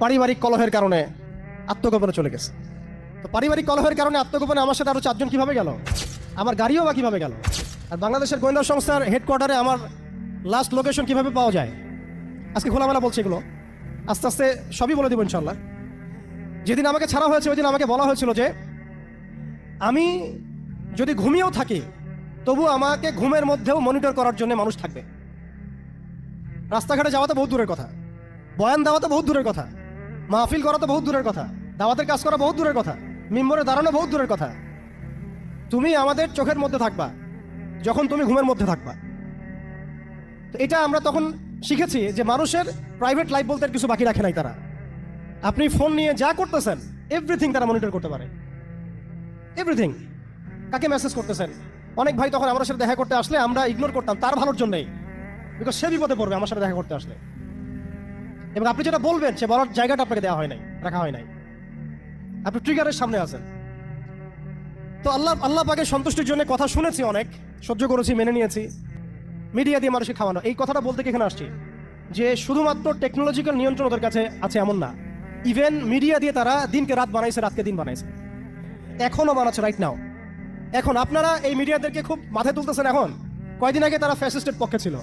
পারিবারিক কলহের কারণে আত্মগোপনে চলে গেছে। তো পারিবারিক কলহের কারণে আত্মগোপনে আমার সাথে আরও চারজন কীভাবে গেল? আমার গাড়িও বা কীভাবে গেল? আর বাংলাদেশের গোয়েন্দা সংস্থার হেডকোয়ার্টারে আমার লাস্ট লোকেশন কীভাবে পাওয়া যায়? আজকে খোলামেলা বলছি এগুলো। আস্তে আস্তে সবই বলে দেবো ইনশাল্লাহ যেদিন আমাকে ছাড়া হয়েছে, ওই দিন আমাকে বলা হয়েছিল যে, আমি যদি ঘুমিয়েও থাকি, তবু আমাকে ঘুমের মধ্যেও মনিটর করার জন্য মানুষ থাকবে। রাস্তাঘাটে যাওয়া তো বহুত দূরের কথা। বয়ান দেওয়া তো বহুত দূরের কথা। মাহফিল করা তো বহুত দূরের কথা। দাওয়াতের কাজ করা বহুত দূরের কথা। মিম্বরে দাঁড়ানো বহুত দূরের কথা। তুমি আমাদের চোখের মধ্যে থাকবা, যখন তুমি ঘুমের মধ্যে থাকবা। তো এটা আমরা তখন শিখেছি যে মানুষের প্রাইভেট লাইফ বলতে কিছু বাকি রাখে নাই তারা। আপনি ফোন নিয়ে যা করতেছেন এভরিথিং তারা মনিটর করতে পারে। এভরিথিং কাকে মেসেজ করতেছেন? অনেক ভাই তখন আমার সাথে দেখা করতে আসলে আমরা ইগনোর করতাম, তার ভালোর জন্যই। বিকজ সে বিপদে পড়বে আমার সাথে দেখা করতে আসলে। এবং আপনি যেটা বলবেন, সে বলার জায়গাটা আপনাকে দেওয়া হয় নাই, রাখা হয় নাই। আপনি ট্রিগারের সামনে আছেন। তো আল্লাহ আল্লাহ পাকে সন্তুষ্টির জন্য কথা শুনেছি অনেক, সহ্য করেছি, মেনে নিয়েছি। মিডিয়া দিয়ে মানুষকে খাওয়ানো, এই কথাটা বলতে এখানে আসছি যে শুধুমাত্র টেকনোলজিক্যাল নিয়ন্ত্রণ ওদের কাছে আছে এমন না। ইভেন মিডিয়া দিয়ে তারা দিনকে রাত বানাইছে, রাতকে দিন বানাইছে। এখনও বানাচ্ছে রাইট নাও এখন আপনারা এই মিডিয়াদেরকে খুব মাথায় তুলতেছেন এখন। কয়দিন আগে তারা ফ্যাসিস্টের পক্ষে ছিল।